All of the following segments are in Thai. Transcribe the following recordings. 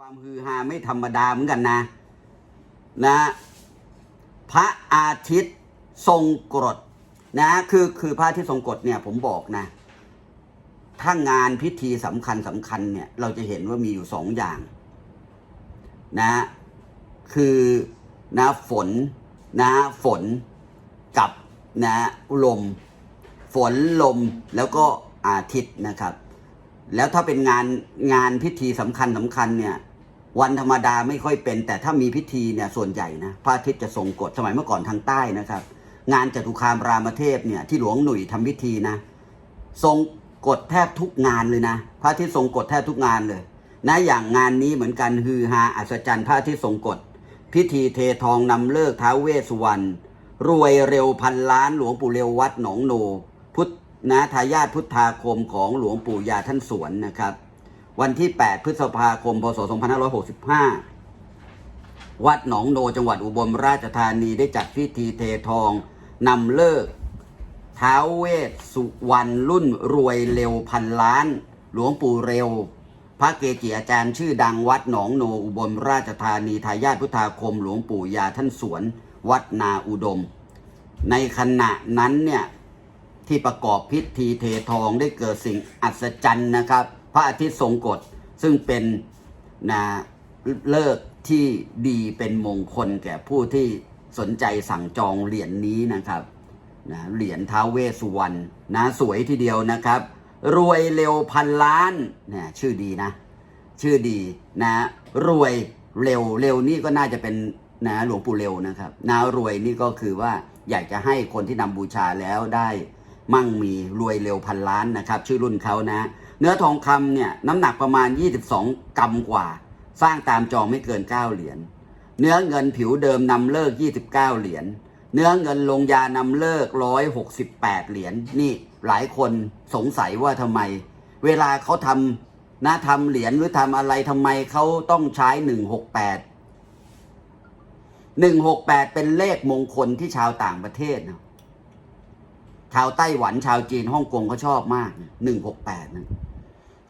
ความฮือฮาไม่ธรรมดาเหมือนกันนะนะพระอาทิตย์ทรงกรดนะคือคือพระอาทิตย์ทรงกรดเนี่ยผมบอกนะ ถ้างานพิธีสำคัญสำคัญเนี่ยเราจะเห็นว่ามีอยู่สองอย่างนะคือนะฝนนะฝนกับนะลม ฝนลมแล้วก็อาทิตย์นะครับ แล้วถ้าเป็นงานงานพิธีสำคัญสำคัญเนี่ย วันธรรมดาไม่ค่อยเป็น แต่ถ้ามีพิธีเนี่ยส่วนใหญ่นะพระอาทิตย์จะทรงกฎสมัยเมื่อก่อนทางใต้นะครับ งานจตุคามรามเทพเนี่ยที่หลวงหนุ่ยทำพิธีนะ ทรงกฎแทบทุกงานเลยนะ พระอาทิตย์ทรงกฎแทบทุกงานเลย นะอย่างงานนี้เหมือนกันฮือฮาอัศจรรย์พระอาทิตย์ทรงกฎพิธีเททองนำเลิกท้าวเวสสุวรรณรวยเร็วพันล้านหลวงปู่เร็ววัดหนองโน นะทายาทพุทธาคมของหลวงปู่ยาท่านสวนนะครับ วันที่ 8 พฤษภาคมพศ 2565 วัดหนองโนจังหวัดอุบลราชธานีได้จัดพิธีเททองนำเลิกท้าวเวสสุวรรณรุ่นรวยเร็วพันล้าน หลวงปู่เร็ว พระเกจิอาจารย์ชื่อดังวัดหนองโนอุบลราชธานีทายาทพุทธาคม หลวงปู่ยาท่านสวน วัดนาอุดม ในขณะนั้นเนี่ย ที่ประกอบพิธีเททองได้เกิดสิ่งอัศจรรย์นะครับ พระอาทิตย์ทรงกฎซึ่งเป็นนะเลิกที่ดีเป็นมงคลแก่ผู้ที่สนใจสั่งจองเหรียญนนี้นะครับนะเหรียญท้าเวสุวรรณนะสวยทีเดียวนะครับ รวยเร็วพันล้านเนี่ยชื่อดีนะ ชื่อดีนะ รวยเร็วเร็วนี่ก็น่าจะเป็นนะหลวงปู่เร็วนะครับนะรวยนี่ก็คือว่าอยากจะให้คนที่นำบูชาแล้วได้ มั่งมีรวยเร็วพันล้านนะครับ ชื่อรุ่นเขานะ เนื้อทองคำเนี่ยน้ำหนักประมาณ 22 กรัมกว่า สร้างตามจองไม่เกิน 9 เหรียญเนื้อเงินผิวเดิมนำเลิก 29 เหรียญเนื้อเงินลงยานำเลิก 168 เหรียญนี่หลายคนสงสัยว่าทำไม เวลาเขาทำนะทำเหรียญหรือทำอะไรทำไมเขาต้องใช้ 168 168 เป็นเลขมงคลที่ชาวต่างประเทศนะ ชาวไต้หวันชาวจีนฮ่องกงเขาชอบมากหนึ่งหกแปดนะ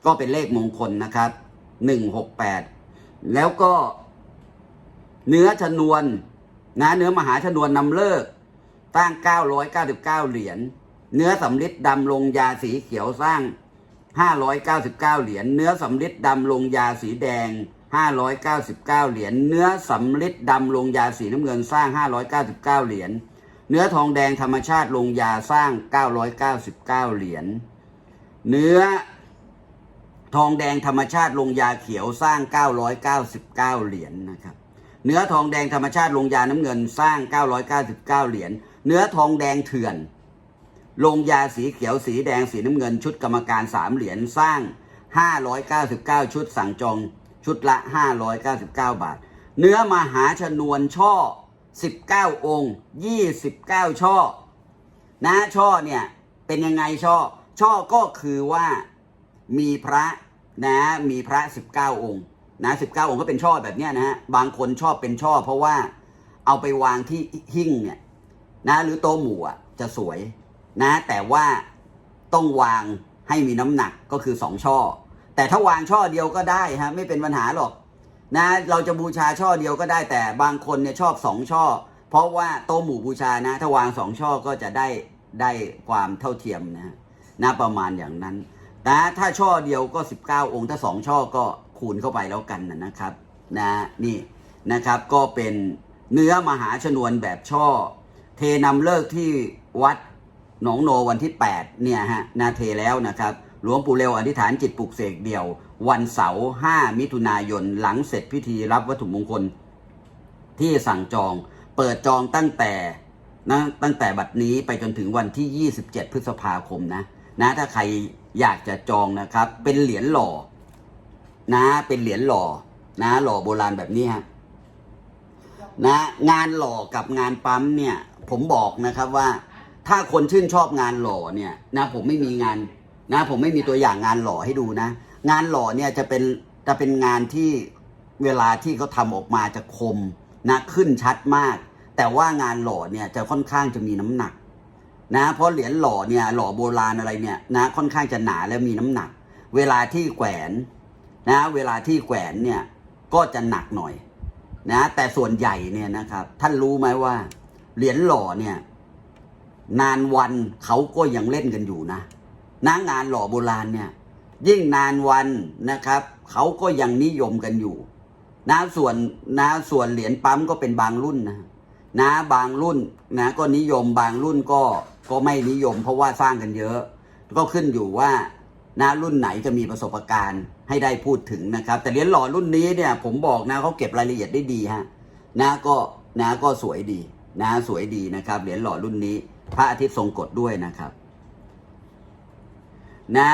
ก็เป็นเลขมงคลนะครับหนึ่งหกแปดแล้วก็เนื้อชนวนนะเนื้อมหาชนวนนำเลิกตั้งเก้าร้อยเก้าสิบเก้าเหรียญเนื้อสำลิดดำลงยาสีเขียวสร้างห้าร้อยเก้าสิบเก้าเหรียญเนื้อสำลิดดำลงยาสีแดงห้าร้อยเก้าสิบเก้าเหรียญเนื้อสำลิดดำลงยาสีน้ำเงินสร้างห้าร้อยเก้าสิบเก้าเหรียญ เนื้อทองแดงธรรมชาติลงยาสร้าง 999 เหรียญ เนื้อทองแดงธรรมชาติลงยาเขียวสร้าง 999 เหรียญนะครับ เนื้อทองแดงธรรมชาติลงยาน้ำเงินสร้าง 999 เหรียญ เนื้อทองแดงเถื่อน ลงยาสีเขียวสีแดงสีน้ำเงินชุดกรรมการ 3 เหรียญสร้าง 599 ชุดสั่งจองชุดละ 599 บาท เนื้อมหาชนวนช่อ 19 องค์ 29 ช่อ นะช่อเนี่ย เป็นยังไงช่อ ช่อก็คือว่ามีพระนะมีพระ 19 องค์นะ19 องค์ก็เป็นช่อแบบเนี้ยนะฮะบางคนชอบเป็นช่อ เพราะว่าเอาไปวางที่หิ้งเนี่ยนะหรือโต๊ะหมู่อะจะสวยนะ แต่ว่าต้องวางให้มีน้ำหนักก็คือสองช่อ แต่ถ้าวางช่อเดียวก็ได้ฮะไม่เป็นปัญหาหรอก นะเราจะบูชาช่อเดียวก็ได้แต่บางคนเนี่ยชอบสองช่อ เพราะว่าโต๊ะหมู่บูชานะ ถ้าวางสองช่อก็จะได้ได้ความเท่าเทียมนะนะประมาณอย่างนั้นนะถ้าช่อเดียวก็ 19 องค์ถ้าสองช่อก็คูณเข้าไปแล้วกันนะนะครับนะนี่นะครับก็เป็นเนื้อมหาชนวนแบบช่อ เทนำเลิกที่วัดหนองโนวันที่ 8 เนี่ยฮะนาเทแล้วนะครับ หลวงปู่เร็วอธิษฐานจิตปลุกเสกเดี่ยว วันเสาร์5มิถุนายน หลังเสร็จพิธีรับวัตถุมงคล ที่สั่งจอง เปิดจองตั้งแต่นะตั้งแต่บัดนี้ไปจนถึงวันที่ 27 พฤษภาคมนะ นะถ้าใครอยากจะจองนะครับ เป็นเหรียญหล่อ นะเป็นเหรียญหล่อ นะ หล่อโบราณแบบนี้ฮะนะงานหล่อกับงานปั๊มเนี่ย ผมบอกนะครับว่า ถ้าคนชื่นชอบงานหล่อเนี่ย นะ ผมไม่มีงาน นะ ผมไม่มีตัวอย่างงานหล่อให้ดูนะ งานหล่อเนี่ยจะเป็นจะเป็นงานที่เวลาที่เขาทำออกมาจะคมนะขึ้นชัดมาก แต่ว่างานหล่อเนี่ยจะค่อนข้างจะมีน้ำหนักนะเพราะเหรียญหล่อเนี่ยหล่อโบราณอะไรเนี่ยนะค่อนข้างจะหนาและมีน้ำหนัก เวลาที่แขวนนะเวลาที่แขวนเนี่ยก็จะหนักหน่อยนะแต่ส่วนใหญ่เนี่ยนะครับ ท่านรู้ไหมว่า เหรียญหล่อเนี่ยนานวันเขาก็ยังเล่นกันอยู่นะนะงานหล่อโบราณเนี่ย ยิ่งนานวันนะครับเขาก็ยังนิยมกันอยู่นะส่วนนะส่วนเหรียญปั๊มก็เป็นบางรุ่นนะนะบางรุ่นนะก็นิยมบางรุ่นก็ก็ไม่นิยม เพราะว่าสร้างกันเยอะ ก็ขึ้นอยู่ว่านะรุ่นไหนจะมีประสบการณ์ให้ได้พูดถึงนะครับ แต่เหรียญหล่อรุ่นนี้เนี่ย ผมบอกนะเขาเก็บรายละเอียดได้ดีฮะนะก็นะก็สวยดีนะสวยดีนะครับ เหรียญหล่อรุ่นนี้ พระอาทิตย์ทรงกฎด้วยนะครับ นะ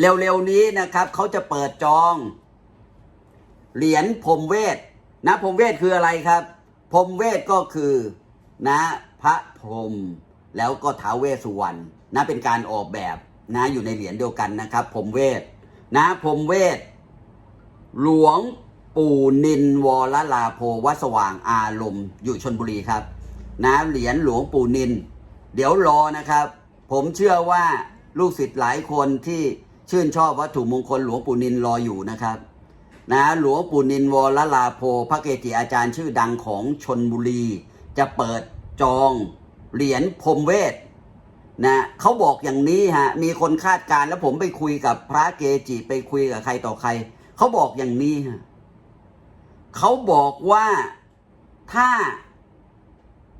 เร็วๆนี้นะครับเขาจะเปิดจอง เหรียญพรมเวทนะพรมเวทคืออะไรครับพรมเวทก็คือนะพระพรหมแล้วก็ท้าวเวสสุวรรณนะเป็นการออกแบบนะอยู่ในเหรียญเดียวกันนะครับพรมเวทนะพรมเวทหลวงปู่นินวรลาโพวัดสว่างอารมณ์อยู่ชนบุรีครับ นะเหรียญหลวงปู่นิน เดี๋ยวรอนะครับ ผมเชื่อว่าลูกศิษย์หลายคนที่ ชื่นชอบวัตถุมงคลหลวงปู่นินรออยู่นะครับนะหลวงปู่นินวรลาโพพระเกจิอาจารย์ชื่อดังของชนบุรี จะเปิดจองเหรียญพรมเวทนะเขาบอกอย่างนี้ฮะมีคนคาดการณ์แล้วผมไปคุยกับพระเกจิไปคุยกับใครต่อใคร เขาบอกอย่างนี้ฮะเขาบอกว่าถ้า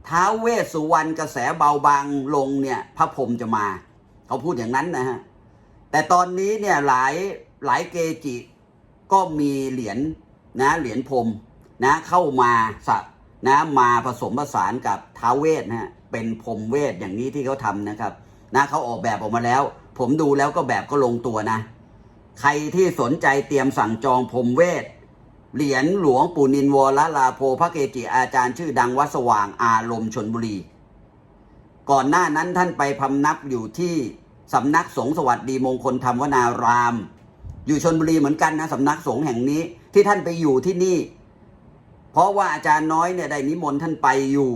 ท้าวเวสสุวรรณกระแสเบาบางลงเนี่ย พระพรมจะมา เขาพูดอย่างนั้นนะฮะ แต่ตอนนี้เนี่ยหลายหลายเกจิก็มีเหรียญนะเหรียญพรมนะเข้ามาสักนะมาผสมผสานกับท้าเวสนะเป็นพรมเวทอย่างนี้ที่เขาทำนะครับนะเขาออกแบบออกมาแล้ว ผมดูแล้วก็แบบก็ลงตัวนะ ใครที่สนใจเตรียมสั่งจองพรมเวทเหรียญหลวงปู่นินวรลาโพพระเกจิอาจารย์ชื่อดังวัดสว่างอารมณ์ชนบุรี ก่อนหน้านั้นท่านไปพำนักอยู่ที่ สำนักสงฆ์สวัสดีมงคลธรรมวนาราม อยู่ชนบุรีเหมือนกันนะสำนักสงฆ์แห่งนี้ที่ท่านไปอยู่ที่นี่ เพราะว่าอาจารย์น้อยเนี่ยได้นิมนต์ท่านไปอยู่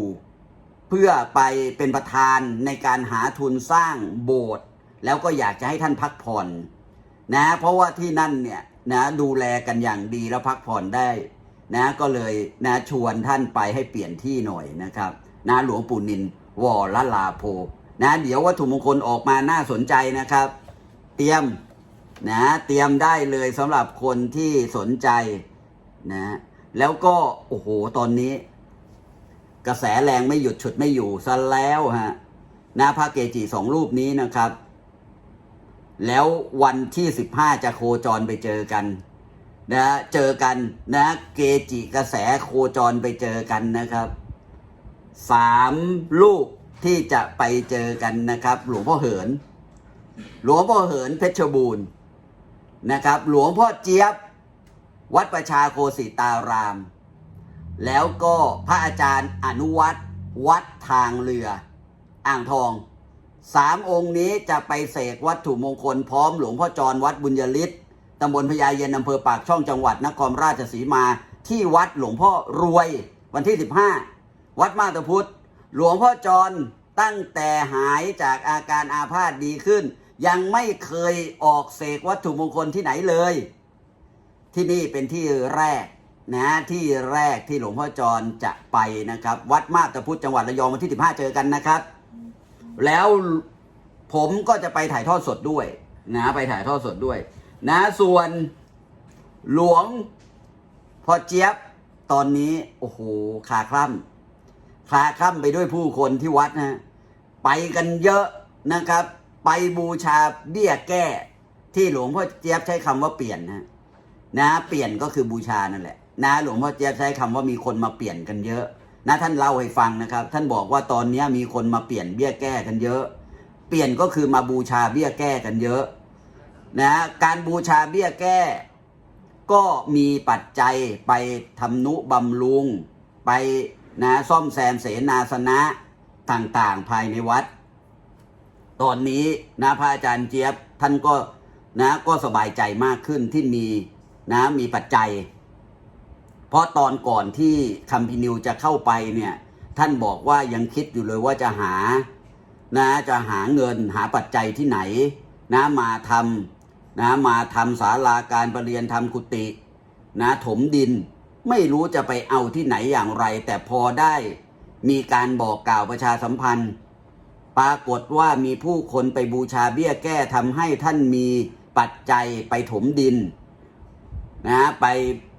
เพื่อไปเป็นประธานในการหาทุนสร้างโบสถ์แล้วก็อยากจะให้ท่านพักผ่อนนะ เพราะว่าที่นั่นเนี่ยนะดูแลกันอย่างดีแล้วพักผ่อนได้นะก็เลยนะชวนท่านไปให้เปลี่ยนที่หน่อยนะครับนะหลวงปู่นินวอลลาโพ นะ เดี๋ยววัตถุมงคลออกมาน่าสนใจนะครับ เตรียมนะเตรียมได้เลยสำหรับคนที่สนใจนะแล้วก็โอ้โหตอนนี้ กระแสแรงไม่หยุดฉุดไม่อยู่ซะแล้วฮะนะพระเกจิสองรูปนี้นะครับ แล้ววันที่สิบห้าจะโคจรไปเจอกันนะเจอกันนะเกจิกระแสโคจรไปเจอกันนะครับสามลูก ที่จะไปเจอกันนะครับ หลวงพ่อเหิน หลวงพ่อเหินเพชรบูรณ์นะครับ หลวงพ่อเจี๊ยบ วัดประชาโคสิตาราม แล้วก็พระอาจารย์อนุวัตรวัดทางเรือ อ่างทองสามองค์นี้จะไปเสกวัตถุมงคลพร้อมหลวงพ่อจรวัดบุญยฤทธิ์ตำบลพญาเย็นอำเภอปากช่องจังหวัดนครราชสีมา ที่วัดหลวงพ่อรวย วันที่ 15 วัดมาตาพุทธ หลวงพ่อจรตั้งแต่หายจากอาการอาพาธดีขึ้น ยังไม่เคยออกเสกวัตถุมงคลที่ไหนเลย ที่นี่เป็นที่แรกนะที่แรกที่หลวงพ่อจรจะไปนะครับ วัดมาตาพุทธจังหวัดระยองวันที่ 15 เจอกันนะครับ แล้วผมก็จะไปถ่ายทอดสดด้วยนะไปถ่ายทอดสดด้วย นะส่วนหลวงพ่อเจี๊ยบตอนนี้ โอ้โหขาคล่ำ ขาคล่ำไปด้วยผู้คนที่วัดนะไปกันเยอะนะครับ ไปบูชาเบี้ยแก้ ที่หลวงพ่อเจี๊ยบใช้คำว่าเปลี่ยนนะนะเปลี่ยนก็คือบูชานั่นแหละนะหลวงพ่อเจี๊ยบใช้คำว่ามีคนมาเปลี่ยนกันเยอะนะท่านเล่าให้ฟังนะครับ ท่านบอกว่าตอนนี้มีคนมาเปลี่ยนเบี้ยแก้กันเยอะ เปลี่ยนก็คือมาบูชาเบี้ยแก้กันเยอะนะการบูชาเบี้ยแก้ ก็มีปัจจัยไปทำนุบำรุงไป นะซ่อมแซมเสนาสนะต่างๆภายในวัด ตอนนี้นะพระอาจารย์เจี๊ยบท่านก็นะก็สบายใจมากขึ้นที่มีนะมีปัจจัย เพราะตอนก่อนที่คัมพินิวจะเข้าไปเนี่ยท่านบอกว่ายังคิดอยู่เลยว่าจะหานะจะหาเงินหาปัจจัยที่ไหนนะมาทำนะมาทำศาลาการประเรียนทำกุฏินะถมดิน ไม่รู้จะไปเอาที่ไหนอย่างไร แต่พอได้มีการบอกกล่าวประชาสัมพันธ์ ปรากฏว่ามีผู้คนไปบูชาเบี้ยแก้ทำให้ท่านมีปัจจัยไปถมดินนะไป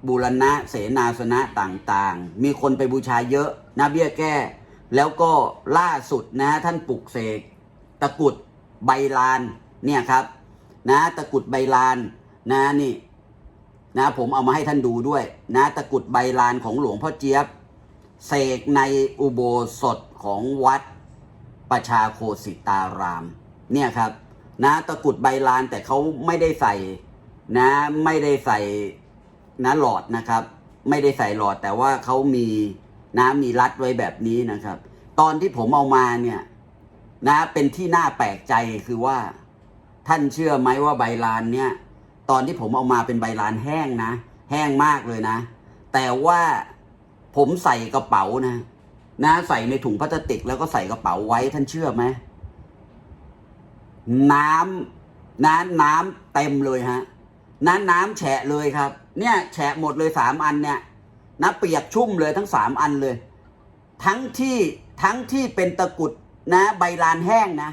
บูรณะเสนาสนะต่างๆ มีคนไปบูชาเยอะนะเบี้ยแก้ แล้วก็ล่าสุดนะท่านปลุกเสกตะกุดใบลานเนี่ยครับนะตะกุดใบลานนะนี่ นะผมเอามาให้ท่านดูด้วย นะตะกุดใบลานของหลวงพ่อเจี๊ยบเสกในอุโบสถของวัดประชาโคสิตาราม เนี่ยครับ นะตะกุดใบลานแต่เขาไม่ได้ใส่นะไม่ได้ใส่นะหลอดนะครับ ไม่ได้ใส่หลอดแต่ว่าเขามีนะมีรัดไว้แบบนี้นะครับ ตอนที่ผมเอามาเนี่ยนะเป็นที่น่าแปลกใจคือว่า ท่านเชื่อไหมว่าใบลานเนี่ย ตอนที่ผมเอามาเป็นใบลานแห้งนะ แห้งมากเลยนะ แต่ว่าผมใส่กระเป๋านะนะใส่ในถุงพลาสติกแล้วก็ใส่กระเป๋าไว้ท่านเชื่อไหมน้ำน้ำน้ำเต็มเลยฮะน้ำน้ำแฉะเลยครับ เนี่ยแฉะหมดเลยสามอันเนี่ยนะเปียกชุ่มเลยทั้งสามอันเลย ทั้งที่ทั้งที่เป็นตะกุดนะ ใบลานแห้งนะ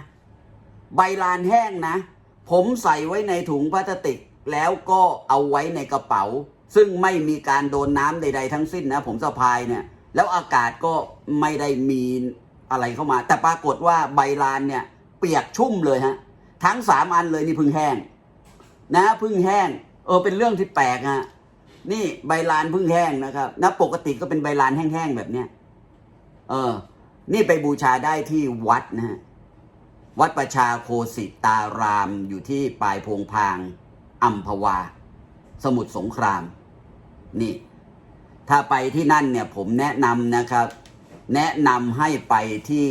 ใบลานแห้งนะ ผมใส่ไว้ในถุงพลาสติก แล้วก็เอาไว้ในกระเป๋า ซึ่งไม่มีการโดนน้ำใด ๆ ทั้งสิ้นนะ ผมสะพายเนี่ย แล้วอากาศก็ไม่ได้มีอะไรเข้ามา แต่ปรากฏว่าใบลานเนี่ย เปียกชุ่มเลยฮะ ทั้งสามอันเลยนี่พึ่งแห้ง นะพึ่งแห้ง เออเป็นเรื่องที่แปลกฮะนี่ใบลานพึ่งแห้งนะครับนะปกติก็เป็นใบลานแห้งๆแบบเนี้ยเออ นี่ไปบูชาได้ที่วัดนะฮะวัดประชาโคสิตารามอยู่ที่ปลายโพงพาง อัมพวา สมุทรสงคราม นี่ ถ้าไปที่นั่นเนี่ย ผมแนะนำนะครับ แนะนำให้ไปที่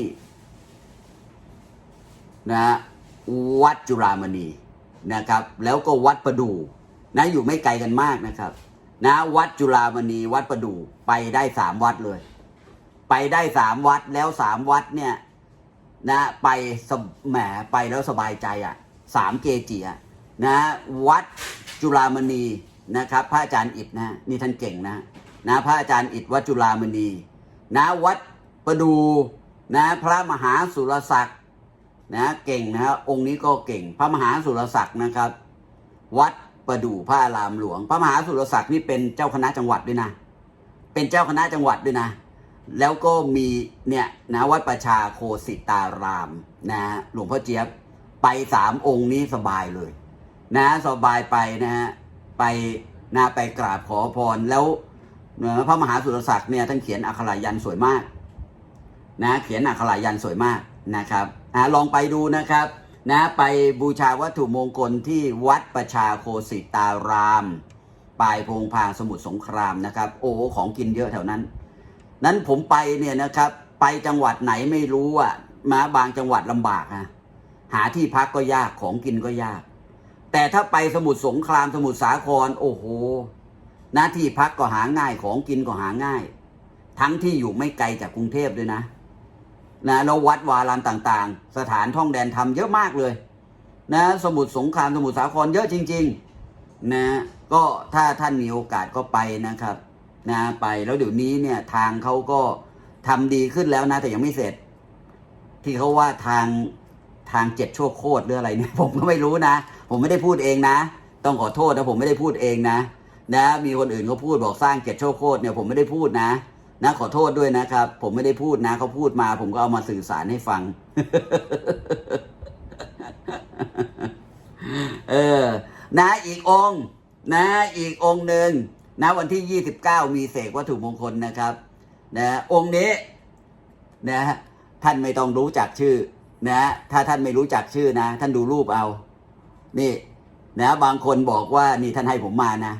นะวัดจุฬามณีนะครับ แล้วก็วัดประดูนะอยู่ไม่ไกลกันมากนะครับ นะวัดจุฬามณีวัดประดูไปได้สามวัดเลย ไปได้สามวัดแล้วสามวัดเนี่ยนะไปแหมไปแล้วสบายใจอะสามเกจิอะ นะวัดจุฬามณีนะครับพระอาจารย์อิฐนะนี่ท่านเก่งนะนะพระอาจารย์อิฐวัดจุฬามณีนะวัดประดูนะพระมหาสุรศักดิ์นะเก่งนะฮะองค์นี้ก็เก่ง พระมหาสุรศักดิ์นะครับ วัดประดูพระอารามหลวง พระมหาสุรศักดิ์นี่เป็นเจ้าคณะจังหวัดด้วยนะ เป็นเจ้าคณะจังหวัดด้วยนะ แล้วก็มีเนี่ยนะวัดประชาโคสิตารามนะหลวงพ่อเจี๊ยบไปสามองค์นี้สบายเลย นะสบายไปนะฮะไปนะไปกราบขอพรแล้วเอ่อพระมหาสุรศักดิ์เนี่ยท่านเขียนอักขรายันสวยมากนะเขียนอักขรายันสวยมากนะครับอะลองไปดูนะครับนะไปบูชาวัตถุมงคลที่วัดประชาโคสิตารามปลายพงพางสมุทรสงครามนะครับ โอ้ของกินเยอะแถวนั้น นั้นผมไปเนี่ยนะครับไปจังหวัดไหนไม่รู้อะมาบางจังหวัดลำบากฮะหาที่พักก็ยากของกินก็ยาก แต่ถ้าไปสมุทรสงครามสมุทรสาคร โอ้โหหน้าที่พักก็หาง่ายของกินก็หาง่าย ทั้งที่อยู่ไม่ไกลจากกรุงเทพด้วยนะนะแล้ววัดวารามต่างๆ สถานท่องแดนธรรมเยอะมากเลย นะ สมุทรสงครามสมุทรสาครเยอะจริง ๆ นะ ก็ถ้าท่านมีโอกาสก็ไปนะครับ นะไปแล้วเดี๋ยวนี้เนี่ยทางเขาก็ทำดีขึ้นแล้วนะ แต่ยังไม่เสร็จ ที่เขาว่าทางทางเจ็ดชั่วโคตรหรืออะไรเนี่ยผมก็ไม่รู้นะ ผมไม่ได้พูดเองนะ ต้องขอโทษนะผมไม่ได้พูดเองนะ นะ มีคนอื่นเขาพูดบอกสร้างเจ็ดชั่วโคตรเนี่ยผมไม่ได้พูดนะ นะขอโทษด้วยนะครับ ผมไม่ได้พูดนะเขาพูดมา ผมก็เอามาสื่อสารให้ฟัง เออ นะอีกองค์นะ อีกองค์หนึ่งนะวันที่ 29 มีเสกวัตถุมงคลนะครับ นะองค์นี้นะท่านไม่ต้องรู้จักชื่อ นะ ถ้าท่านไม่รู้จักชื่อนะ ท่านดูรูปเอา นี่นะบางคนบอกว่านี่ท่านให้ผมมานะ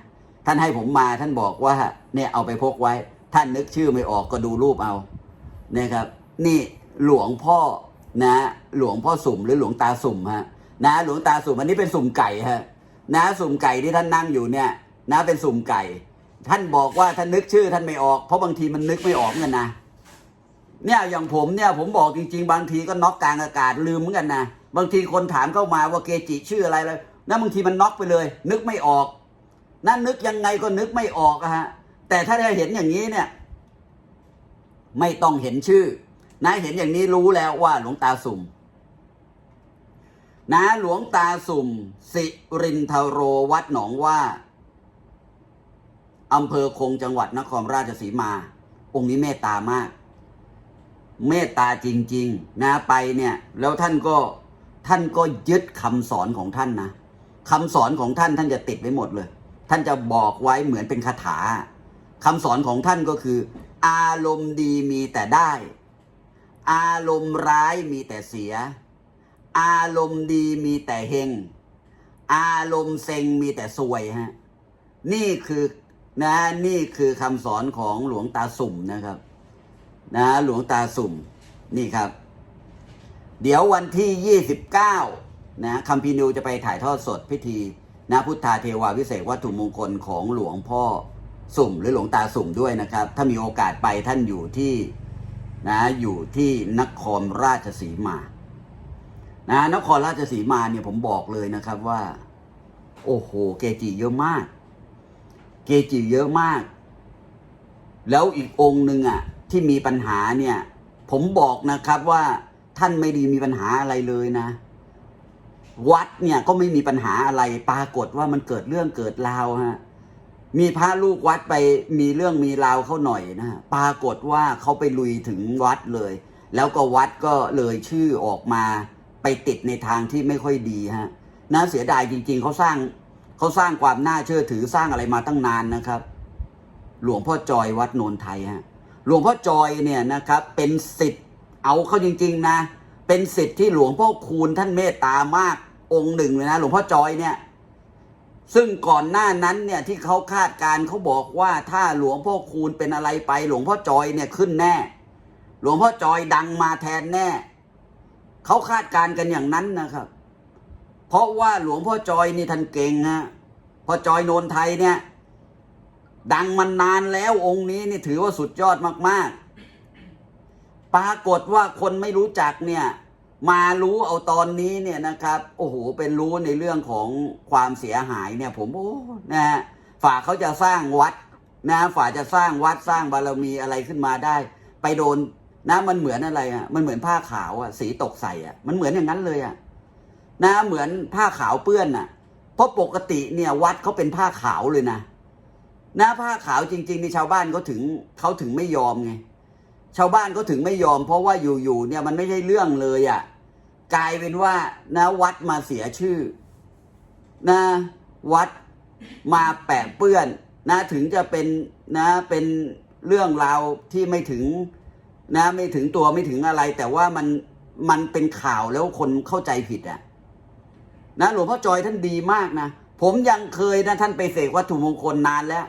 ท่านให้ผมมาท่านบอกว่าเนี่ยเอาไปพกไว้ ท่านนึกชื่อไม่ออกก็ดูรูปเอานะครับ นี่หลวงพ่อนะหลวงพ่อสุ่มหรือหลวงตาสุ่มฮะนะหลวงตาสุ่มอันนี้เป็นสุ่มไก่ฮะนะสุ่มไก่ที่ท่านนั่งอยู่เนี่ยนะเป็นสุ่มไก่ ท่านบอกว่าท่านนึกชื่อท่านไม่ออก เพราะบางทีมันนึกไม่ออกเหมือนนนะเนี่ยอย่างผมเนี่ยผมบอกจริง ๆ บางทีก็น็อกกลางอากาศลืมเหมือนกันนะ บางทีคนถามเข้ามาว่าเกจิชื่ออะไรเลยนะบางทีมันน็อกไปเลย นึกไม่ออกนั่นนึกยังไงก็นึกไม่ออกอะฮะแต่ถ้าได้เห็นอย่างนี้เนี่ย ไม่ต้องเห็นชื่อ นะเห็นอย่างนี้รู้แล้วว่าหลวงตาสุ่ม นะหลวงตาสุ่ม สิรินทโรวัดหนองว่าอำเภอคงจังหวัดนครราชสีมา องค์นี้เมตตามาก เมตตาจริง ๆ นะไปเนี่ย แล้วท่านก็ ท่านก็ยึดคำสอนของท่านนะคำสอนของท่านท่านจะติดไว้หมดเลย ท่านจะบอกไว้เหมือนเป็นคาถาคำสอนของท่านก็คือ อารมณ์ดีมีแต่ได้ อารมณ์ร้ายมีแต่เสีย อารมณ์ดีมีแต่เฮงอารมณ์เซ็งมีแต่ซวยฮะนี่คือนะนี่คือคำสอนของหลวงตาสุ่มนะครับ นะหลวงตาสุ่มนี่ครับ เดี๋ยววันที่ 29 นะคัมภีนิวจะไปถ่ายทอดสดพิธีนะพุทธาเทวาวิเศษวัตถุมงคลของหลวงพ่อสุ่มหรือหลวงตาสุ่มด้วยนะครับ ถ้ามีโอกาสไปท่านอยู่ที่นะอยู่ที่นครราชสีมานะนครราชสีมาเนี่ยผมบอกเลยนะครับว่า โอ้โห เกจิเยอะมาก เกจิเยอะมาก แล้วอีกองค์หนึ่งอะที่มีปัญหาเนี่ย ผมบอกนะครับว่า ท่านไม่ดีมีปัญหาอะไรเลยนะ วัดเนี่ยก็ไม่มีปัญหาอะไร ปรากฏว่ามันเกิดเรื่องเกิดราวฮะมีพระลูกวัดไปมีเรื่องมีราวเขาหน่อยนะฮะปรากฏว่าเขาไปลุยถึงวัดเลย แล้วก็วัดก็เลยชื่อออกมา ไปติดในทางที่ไม่ค่อยดีฮะน่าเสียดายจริง ๆเขาสร้างเขาสร้างความน่าเชื่อถือสร้างอะไรมาตั้งนานนะครับ หลวงพ่อจอยวัดโนนไทยฮะหลวงพ่อจอยเนี่ยนะครับ เป็นสิทธิ์ เอาเข้าจริง ๆ นะ เป็นสิทธิ์ที่หลวงพ่อคูณท่านเมตตามากองค์หนึ่งเลยนะ หลวงพ่อจอยเนี่ย ซึ่งก่อนหน้านั้นเนี่ยที่เขาคาดการ์เขาบอกว่าถ้าหลวงพ่อคูณเป็นอะไรไป หลวงพ่อจอยเนี่ยขึ้นแน่ หลวงพ่อจอยดังมาแทนแน่เขาคาดการ์กันอย่างนั้นนะครับ เพราะว่าหลวงพ่อจอยนี่ท่านเก่งฮะพ่อจอยโนนไทยเนี่ย ดังมานานแล้วองค์นี้นี่ถือว่าสุดยอดมากๆ ปรากฏว่าคนไม่รู้จักเนี่ยมารู้เอาตอนนี้เนี่ยนะครับโอ้โหเป็นรู้ในเรื่องของความเสียหายเนี่ยผมโอ้นะฮะฝ่าเขาจะสร้างวัดนะฝ่าจะสร้างวัดสร้างบารมีอะไรขึ้นมาได้ ไปโดนนะมันเหมือนอะไรอะมันเหมือนผ้าขาวอะสีตกใส่อะมันเหมือนอย่างนั้นเลยอะนะเหมือนผ้าขาวเปื้อนอะเพราะปกติเนี่ยวัดเขาเป็นผ้าขาวเลยนะนะผ้าขาวจริงๆนี่ชาวบ้านเขาถึงเขาถึงไม่ยอมไง ชาวบ้านเขาถึงไม่ยอม เพราะว่าอยู่ๆเนี่ยมันไม่ใช่เรื่องเลยอะ่ะกลายเป็นว่านะวัดมาเสียชื่อนะวัดมาแปะเปื้อนนะถึงจะเป็นนะเป็นเรื่องราวที่ไม่ถึงนะไม่ถึงตัวไม่ถึงอะไร แต่ว่ามันมันเป็นข่าวแล้วคนเข้าใจผิดอะ่ะนะหลวงพ่อจอยท่านดีมากนะ ผมยังเคยนะท่านไปเสกวัตถุมงคลนานแล้ว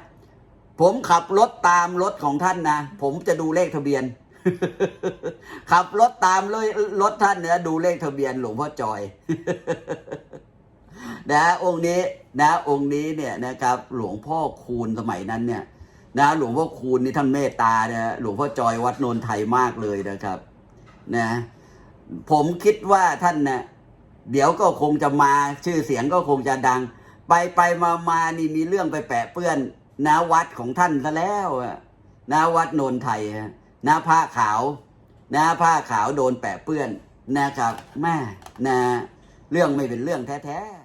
ผมขับรถตามรถของท่านนะ ผมจะดูเลขทะเบียน ขับรถตามเลยรถท่านเนี่ยดูเลขทะเบียนหลวงพ่อจอย นะองค์นี้นะ องค์นี้เนี่ยนะครับ หลวงพ่อคูณสมัยนั้นเนี่ยนะหลวงพ่อคูณนี่ท่านเมตตานะหลวงพ่อจอยวัดโนนไทยมากเลยนะครับ นะ ผมคิดว่าท่านนะเดี๋ยวก็คงจะมาชื่อเสียงก็คงจะดัง ไปไปมามานี่มีเรื่องไปแปะเปื้อน นาวัดของท่านซะแล้วนาวัดโนนไทยนาผ้าขาวนาผ้าขาวโดนแปะเปื้อนนะครับแม่นะเรื่องไม่เป็นเรื่องแท้ๆ